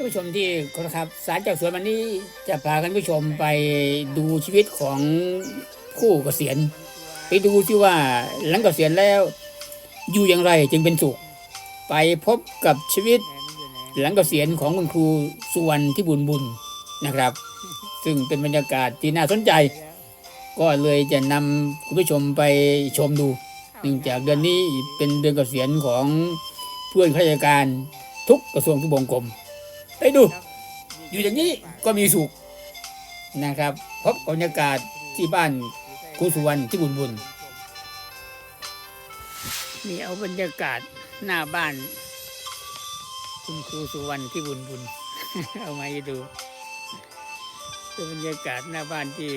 านผู้ชมที่เคารพครับสารจากสวนวันนี้จะพาท่านผู้ชมไปดูชีวิตของผู้เกษียณไปดูที่ว่าหลังเกษียณแล้วอยู่อย่างไรจึงเป็นสุข ไปพบกับชีวิตหลังเกษียณของคุณครูสุวรรณที่บุญบุญนะครับ ซึ่งเป็นบรรยากาศที่น่าสนใจ ก็เลยจะนำคุณผู้ชมไปชมดูเนื่องจากเดือนนี้เป็นเดือนเกษียณของเพื่อนข้าราชการทุกกระทรวงทุกวงกรม ไปดู อยู่อย่างนี้ก็มีสุขนะครับ พบบรรยากาศที่บ้านครูสุวรรณที่บุญบุญนี่เอาบรรยากาศหน้าบ้าน คุณครูสุวรรณที่บุญบุญเอามาให้ดูเป็นบรรยากาศหน้าบ้านที่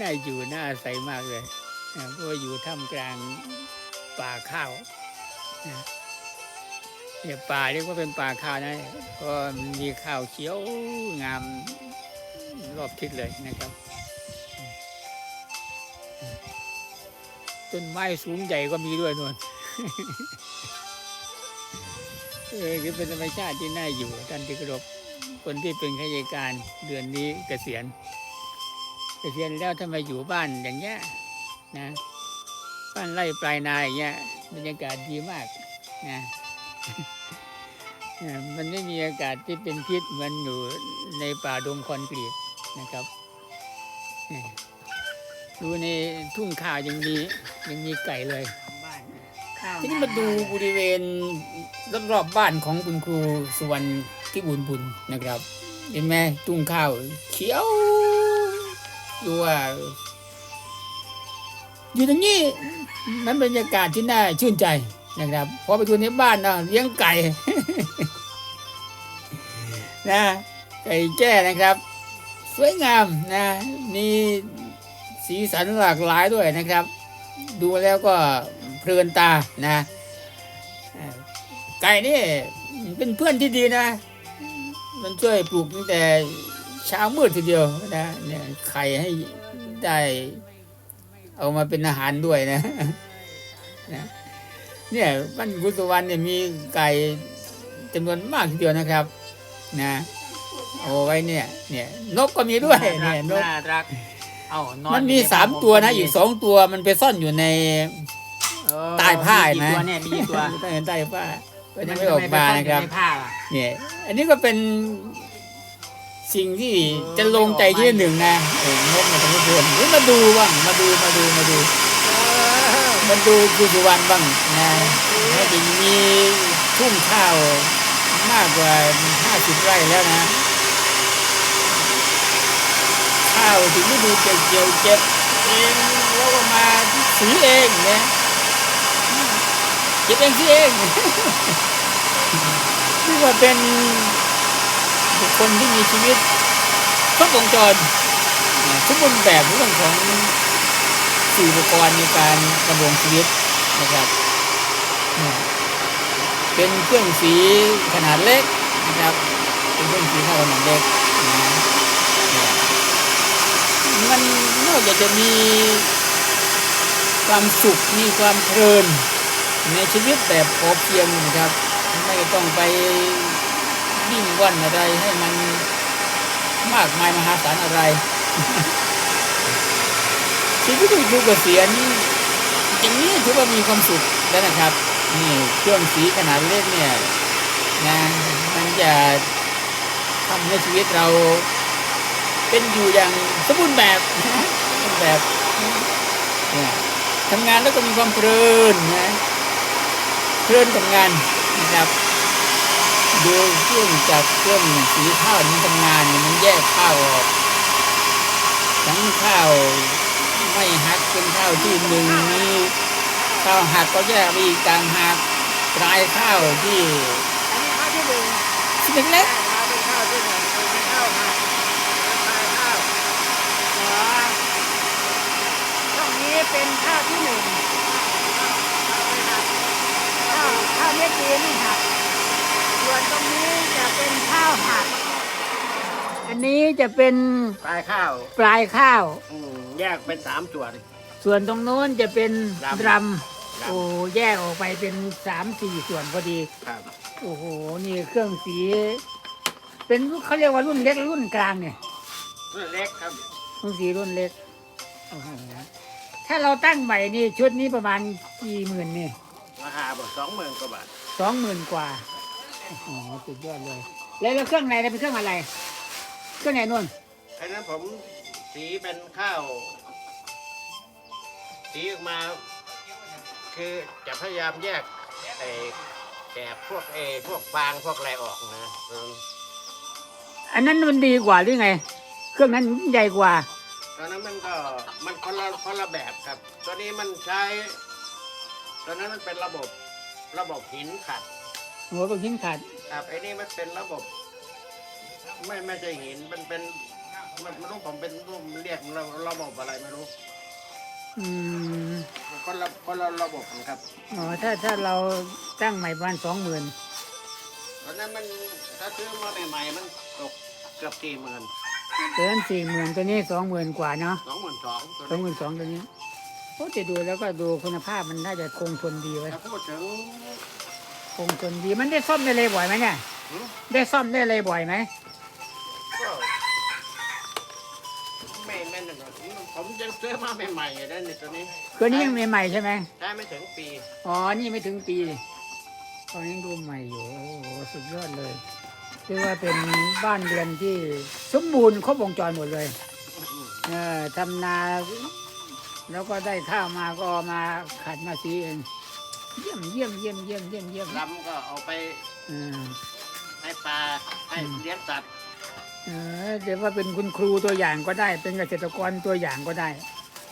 น่าอยู่น่าอาศัยมากเลยเพราะอยู่ท่ามกลางป่าข้าวนะ เนี่ยป่าเรียกว่าเป็นป่าข้าวนะเพราะมันมีข้าวเขียวงามรอบทิศเลยนะครับ ต้นไม้สูงใหญ่ก็มีด้วยนวลเออคือเป็นธรรมชาติที่น่าอยู่ท่านที่เคารพคนที่เป็นข้าราชการเดือนนี้เกษียณ เกษียณแล้วทำไมอยู่บ้านอย่างเงี้ยนะบ้านไร่ปลายนาอย่างเงี้ยบรรยากาศดีมากนะ มันไม่มีอากาศที่เป็นพิษเหมือนอยู่ในป่าดงคอนกรีตนะครับเออดูในทุ่งข้าวยังมียังมีไก่เลยทีนี้มาดูบริเวณรอบๆบ้านของคุณครูสุวรรณที่บุญบุญนะครับ เห็นไหมทุ่งข้าวเขียวดูว่าอยู่ตรงนี้มันบรรยากาศที่น่าชื่นใจนะครับพอไปดูในบ้านนะเลี้ยงไก่ นะไก่แจ้นะครับ สวยงามนะมีสีสันหลากหลายด้วยนะครับ ดูแล้วก็เพลินตานะไก่นี่เป็นเพื่อนที่ดีนะ มันช่วยปลูกตั้งแต่เช้ามืดทีเดียวนะเนี่ยไข่ให้ได้เอามาเป็นอาหารด้วยนะนะเนี่ยบ้านกุศวรรณเนี่ยมีไก่จำนวนมากทีเดียวนะครับ นะเอาไว้เนี่ย เนี่ยนกก็มีด้วยเนี่ยนกน่ารักเอานอนมันมีอยู่ในสามผ้ตัวนะผมอีกสองตัวมันไปซ่อนอยู่ในเออใต้ผ้าเห็นไหมกี่ตัวเนี่ยมีกี่ตัวใต้ใต้ผ้าก็ยังไม่ออกมานะครับในผ้าอะเนี่ย อันนี้ก็เป็นสิ่งที่จะลงใจที่หนึ่งนะเออนกมาทำให้เพื่อนเฮ้ยมาดูบ้างมาดูมาดูมาดูมาดูกุสุวรรณบ้างนะน่าจะมีทุ่งข้าว มากกว่าห้าสิบไร่แล้วนะ ข้าวถึงฤดูเก็บเกี่ยวเก็บเองแล้วก็มาสีเองเนี่ยเก็บเองสีเองนี่ว่าเป็นบุคคลที่มีชีวิตครบวงจรทุกบนแบบเรื่องของสื่ออุปกรณ์ในการดำรงชีวิตนะครับ เป็นเครื่องสีขนาดเล็กนะครับ เป็นเครื่องสีขนาดเล็กนะมันนอกจากจะมีความสุขมีความเพลินในชีวิตแบบพอเพียงนะครับ ไม่ต้องไปวิ่งว่อนอะไรให้มันมากมายมหาศาลอะไร ชีวิตของครูเกษียณอย่างนี้ถือว่ามีความสุขแล้วนะครับ นี่เครื่องสีขนาดเล็กเนี่ยนะมันจะทำให้ชีวิตเราเป็นอยู่อย่างสมบูรณ์แบบสมบูรณ์แบบเนี่ยทำงานแล้วก็มีความเพลินนะเพลินกับงานนะครับดูเครื่องจักเครื่องสีข้าวมันทำงานมันแยกข้าวออกทั้งข้าวไม่หักเป็นข้าวที่หนึ่งมี ข้าวหักก็แยกไปอีกต่างหากปลายข้าวที่อันนี้ข้าวที่หนึ่งชิ้นเล็กข้าวเป็นข้าวที่หนึ่งเป็นข้าวมาเป็นข้าวอ๋อช่องนี้เป็นข้าวที่หนึ่งข้าวข้าวเม็ดดีนี่หักส่วนตรงนี้จะเป็นข้าวหักอันนี้จะเป็นปลายข้าว ปลายข้าว อืมแยกเป็นสามส่วน ส่วนตรงโน้นจะเป็นรำรรำโอ้แยกออกไปเป็นสามสี่ส่วนพอดี ครับ โอ้โห นี่เครื่องสี เป็นเขาเรียกว่ารุ่นเล็กหรือรุ่นกลางเนี่ยรุ่นเล็กครับรุ่นสีรุ่นเล็กโอ้โหถ้าเราตั้งใหม่นี่ชุดนี้ประมาณกี่หมื่นนี่ราคาบอกสองหมื่นกว่าบาทสองหมื่นกว่าโอ้โหสุดยอดเลย แล้วแล้วเครื่องในเนี่ยเป็นเครื่องอะไร เครื่องไหนนุ่นไอ้นั้นผมสีเป็นข้าว สีออกมา คือจะพยายามแยกไอ้แกบพวกเอพวกฟางพวกอะไรออกนะเอออันนั้นมันดีกว่าหรือไง เครื่องนั้นใหญ่กว่า ตอนนั้นมันก็มันคนละคนละแบบครับ ตัวนี้มันใช้ ตอนนั้นมันเป็นระบบระบบหินขัด หัวเป็นชิ้นขาดครับไอ้นี่มันเป็นระบบ ไม่ไม่ใช่หินมันเป็นมันไม่รู้ผมเป็นรูปเรียกระระบบอะไรไม่รู้ อืม คนละคนละระบบกันครับอ๋อถ้าถ้าเราตั้งใหม่ประมาณสองหมื่นตอนนั้นมันถ้าซื้อมาใหม่ๆมันตกเกือบสี่หมื่นตัวนั้นสี่หมื่นตัวนี้สองหมื่นกว่าเนาะสองหมื่นสองตัวสองหนี้มื่นสองตัวนี้โอ้แต่ดูแล้วก็ดูคุณภาพมันน่าจะคงทนดีไว้ยถ้าพูดถึงคงทนดีมันได้ซ่อมได้เลยบ่อยไหมเนี่ยหือได้ซ่อมได้เลยบ่อยไหม ไม่ไม่นานผมยังซื้อมาใหม่ๆอยู่นะนี่ตัวนี้ตัวนี้ยังใหม่ๆใช่ไหมได้ไม่ถึงปี อ๋อ นี่ไม่ถึงปี ตอนนี้ดูใหม่อยู่ โอ้โห สุดยอดเลยเรียกว่าเป็นบ้านเรือนที่สมบูรณ์ครบวงจรหมดเลย เออทำนา แล้วก็ได้ข้าวมาก็เอามาขัดมาสีเอง เยี่ยมเยี่ยมเยี่ยมเยี่ยมเยี่ยมเยี่ยมลำก็เอาไปเออให้ปลาให้อืมเลี้ยงสัตว์ เออเดี๋ยวว่าเป็นคุณครูตัวอย่างก็ได้ เป็นเกษตรกรตัวอย่างก็ได้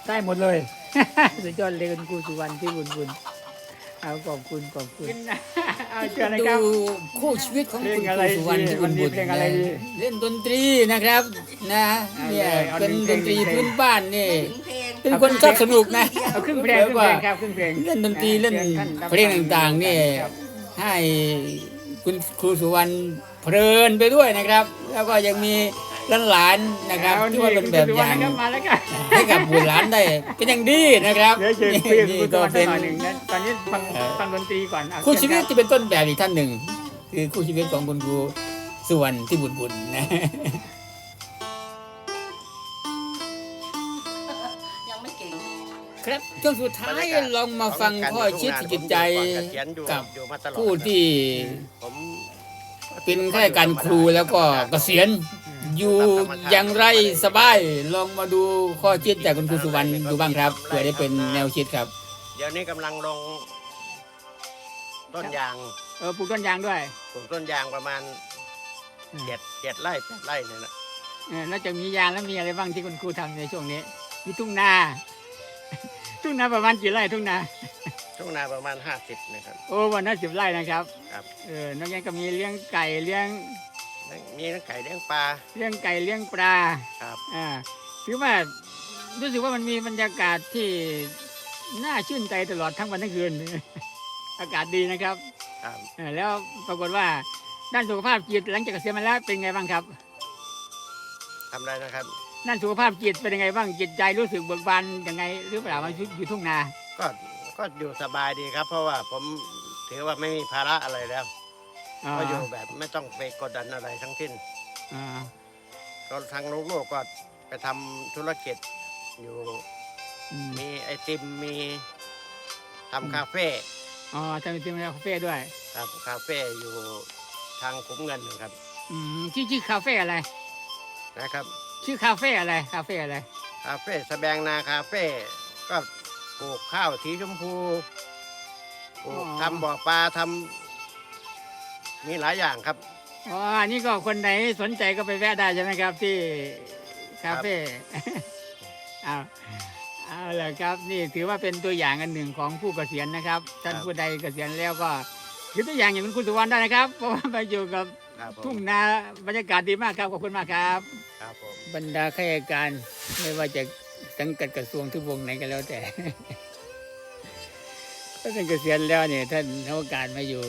ได้หมดเลยสุดยอดเลยคุณครูสุวรรณที่บุญบุญเอาขอบคุณขอบคุณเอาเชิญเลยครับดูคู่ชีวิตของเพลคุงณอะไรครูสุวรรณดีที่บุญบุญวันนี้เพลงอะไรดีเล่นดนตรีนะครับ นะเนี่ยเอาเลยเป็นเอาดหนึ่งนตรีเพลงพื้นบ้านนี่ถึงเพลงเป็นคนชอบสนุกนะเอาครึ่งเพลงครึ่งเพลงครับครึ่งเพลงเล่นดนตรีเล่นชิญท่านรับเพลงต่างๆนี่ครับให้ คุณครูสุวรรณเพลินไปด้วยนะครับ แล้วก็ยังมีหลานๆนะครับเอที่ว่าเป็นแบบอย่างคุณครูสุวรรณครับมาแล้วกันให้กับบุตรหลานได้เป็นอย่างดีนะครับเดี๋ยวเชิญคุยกับนี่คุณก็ก็เป็เป็นนหนึ่งนะตอนนี้ฟังเอ่อฟังดนตรีก่อนเอาคู่ชีวิตเชิญที่เป็นต้นแบบอีกท่านหนึ่ง คือคู่ชีวิตของคุณครูสุวรรณที่บุญบุญนะ ครับช่วงสุดท้ายลองมาฟังข้อคิดจิตใจกับอยู่มาตลอดผู้ที่ผมเป็นข้าราชการครูแล้วก็เกษียณอยู่อย่างไรสบายลองมาดูข้อคิดจากคุณครูสุวรรณดูบ้างครับเพื่อได้เป็นแนวคิดครับ เดี๋ยวนี้กำลังลงต้นยางเออปลูกต้นยางด้วยปลูกต้นยางประมาณเจ็ดเจ็ดไร่แปดไร่เนี่ยนะเออแล้วจะมียางแล้วมีอะไรบ้างที่คุณครูทำในช่วงนี้ มีทุ่งนา ทุ่งนาประมาณกี่ไร่ทุ่งนา ทุ่งนาประมาณห้าสิบนะครับ โอ้วันนั้นสิบไร่นะครับ ครับ เออนอกจากก็มีเลี้ยงไก่เลี้ยง มีทั้งไก่เลี้ยงปลา เลี้ยงไก่เลี้ยงปลา ครับ อ่าถือว่ารู้สึกว่ามันมีบรรยากาศที่น่าชื่นใจตลอดทั้งวันทั้งคืน อากาศดีนะครับ ครับเออแล้วปรากฏว่าด้านสุขภาพจิตหลังจากเกษียณมาแล้วเป็นไงบ้างครับ ทำอะไรนะครับ ด้านสุขภาพจิตเป็นยังไงบ้างจิตใจรู้สึกเบิกบานยังไงหรือเปล่ามาอยู่ทุ่งนา ก็ก็อยู่สบายดีครับ เพราะว่าผมถือว่าไม่มีภาระอะไรแล้วอ่าก็อยู่แบบไม่ต้องไปกดดันอะไรทั้งสิ้นอ่าก็ทางลูกๆก็ไปทำธุรกิจอยู่อืมมีไอติมมีทำคาเฟ่อ๋อทำเป็นทีมคาเฟ่ด้วย ครับคาเฟ่อยู่ทางคุ้มเงินนะครับอืมชื่อชื่อคาเฟ่อะไรนะครับ ชื่อคาเฟ่อะไรคาเฟ่อะไรคาเฟ่สแบงนาคาเฟ่ก็ปลูกข้าวสีชมพูปลูกทำบ่อปลาทำมีหลายอย่างครับอ๋ออันนี้ก็คนไหนสนใจก็ไปแวะได้ใช่ไหมครับ ที่คาเฟ่เอาเอาละครับ นี่ถือว่าเป็นตัวอย่างอันหนึ่งของผู้เกษียณนะครับท่านครับผู้ใดเกษียณแล้วก็ถือตัวอย่างอย่างคุณสุวรรณได้นะครับ เพราะว่ามาอยู่กับครับผมทุ่งนาบรรยากาศดีมากครับขอบคุณมากครับครั บรรดาข้าราชการไม่ว่าจะสังกัดกระทรวงทุกวงไหนก็แล้วแต่ถ้าท่านเกษียณแล้วเนี่ยท่านโอกาสมาอยู่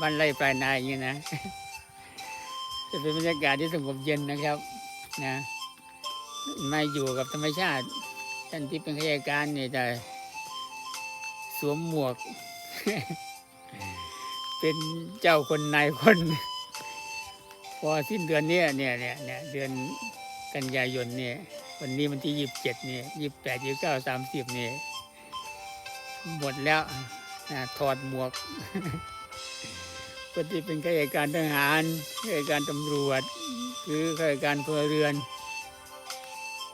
บ้านไร่ปลายนาอย่างนี้นะจะเป็นบรรยากาศที่สงบเย็นนะครับ นะมาอยู่กับธรรมชาติ ท่านที่เป็นข้าราชการเนี่ยจะสวมหมวก เป็นเจ้าคนนายคน พอสิ้นเดือนนี้เนี่ยเนี่ยเนี่ยเดือน กันยายนเนี่ย วันนี้วันที่ยี่สิบเจ็ดเนี่ยยี่สิบแปดยี่สิบเก้าสามสิบเนี่ยหมดแล้วนะถอดหมวกปกติเป็นข้าราชการทหารข้าราชการตำรวจหรือข้าราชการพลเรือน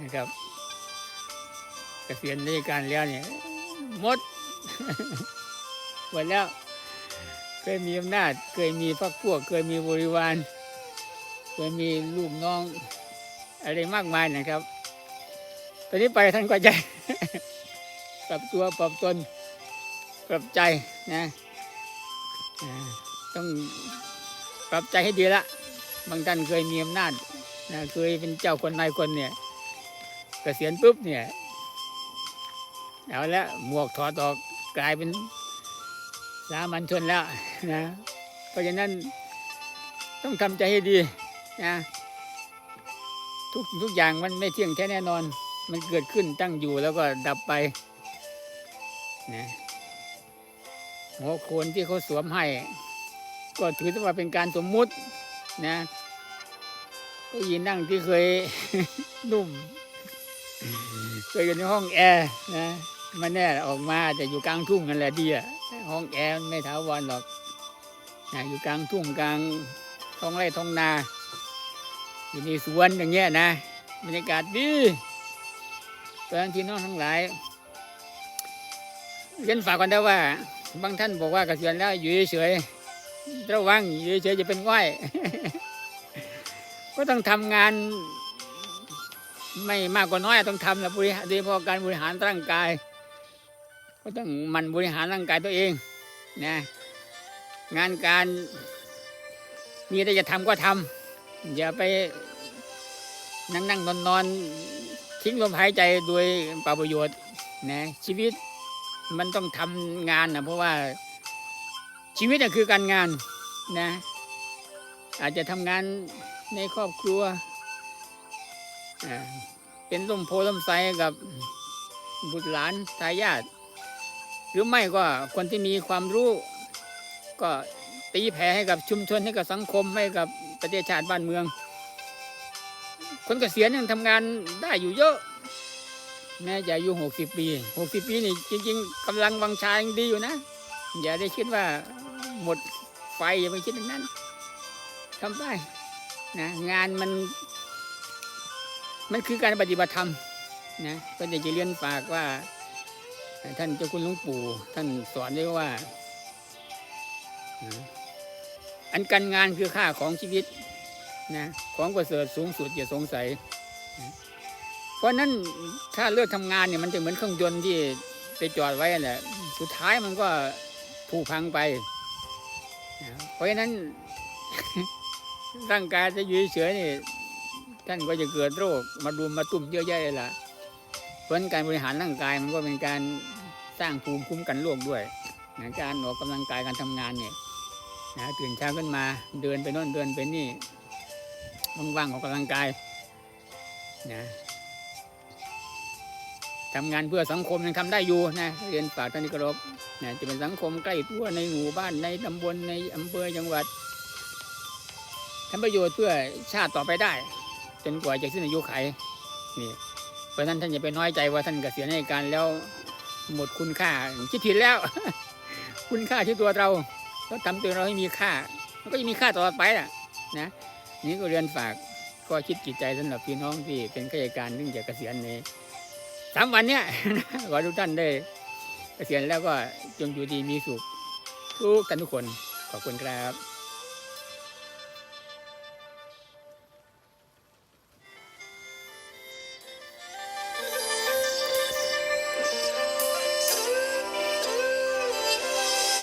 นะครับเกษียณราชการแล้วเนี่ยหมดหมดแล้วเคยมีอำนาจ เคยมีพรรคพวก เคยมีบริวาร เคยมีลูกน้อง อะไรมากมายนะครับ ตอนนี้ไปท่านก็ใจปรับตัวปรับตนปรับใจนะต้องปรับใจให้ดีละ บางท่านเคยมีอำนาจนะเคยเป็นเจ้าคนนายคนเนี่ยเกษียณปุ๊บเนี่ยเอาละหมวกถอดออกกลายเป็นสามัญชนแล้วนะ เพราะฉะนั้นต้องทำใจให้ดีนะ ทุกทุกอย่างมันไม่เที่ยงแท้แน่นอน มันเกิดขึ้นตั้งอยู่แล้วก็ดับไปนะหัวโคนที่เขาสวมให้ ก็ถือว่าเป็นการสมมุตินะก็ยินนั่งที่เคยนุ่มเคยอยู่ในห้องแอร์นะมันแน่ออกมาแต่อยู่กลางทุ่งนั่นแหละดีอะห้องแอร์ไม่ถาวรหรอกนะอยู่กลางทุ่งกลางท้องไร่ท้องนา อยู่ในสวนอย่างเงี้ยนะบรรยากาศดีเพราะฉะนั้นพี่น้องทั้งหลายเรียนฝากกันได้ว่า บางท่านบอกว่าเกษียณแล้วอยู่เฉยๆระวังอยู่เฉยๆจะเป็นง่อย ก็ต้องทำงาน ไม่มากกว่าน้อยต้องทำนะบริหารโดยเฉพาะการบริหารร่างกาย ก็ต้องมันบริหารร่างกายตัวเองนะงานการมีอะไรจะทำก็ทำอย่าไป นั่งนั่งนอนนอนทิ้งลมหายใจโดยป่าประโยชน์นะชีวิตมันต้องทำงานนะเพราะว่าชีวิตน่ะคือการงานนะ อาจจะทำงานในครอบครัวเป็นลมโพลมไซกับบุตรหลานทายาทหรือไม่ก็คนที่มีความรู้ ก็ตีแผ่ให้กับชุมชนให้กับสังคมให้กับประเทศชาติบ้านเมือง คนเกษียณยังทำงานได้อยู่เยอะ แม้จะอายุหกสิบปีหกสิบปีนี่จริง ๆกำลังวังชายังดีอยู่นะ อย่าได้คิดว่าหมดไฟอย่าไปคิดอย่างนั้นทำได้นะงานมัน มันคือการปฏิบัติธรรมนะก็อยากจะเรียนฝากว่า ท่านเจ้าคุณหลวงปู่ ท่านสอนไว้ว่า อันการงานคือค่าของชีวิต นะของประเสริฐสูงสุดอย่าสงสัย เพราะนั้นถ้าเลือกทำงานเนี่ยมันจะเหมือนเครื่องยนต์ที่ไปจอดไว้แหละสุดท้ายมันก็ผุพังไป เพราะฉะนั้นร่างกายจะอยู่เฉยนี่ท่านก็จะเกิดโรค มารุมมาตุ่มเยอะแยะเลยล่ะเพราะนั้นการบริหารร่างกายมันก็เป็นการสร้างภูมิคุ้มกันโรคด้วยนะการออกกำลังกายการทำงานเนี่ยนะตื่นเช้าขึ้นมาเดินไปโน่นเดินไปนี่ ว่างๆออกกำลังกายนะทำงานเพื่อสังคมยังทำได้อยู่นะเรียนฝาท่านที่เคารพนะจะเป็นสังคมใกล้ตัวในหมู่บ้านในตำบลในอำเภอจังหวัดทำประโยชน์เพื่อชาติต่อไปได้ จนกว่าจะสิ้นอายุไขนี่เพราะนั้นท่านอย่าไปน้อยใจว่าท่านเกษียณราชการแล้วหมดคุณค่าคิดผิดแล้ว คุณค่าที่ตัวเราเราทำตัวเราให้มีค่า มันก็จะมีค่าต่อไปอะนะ นี้ก็เรียนฝากก็คิดจิตใจสำหรับพี่น้องที่เป็นข้าราชการซึ่งจะเกษียณในสามวันเนี้ยขอให้ทุกท่านได้เกษียณแล้วก็จงอยู่ดีมีสุขทุกกันทุกคนขอบคุณครับ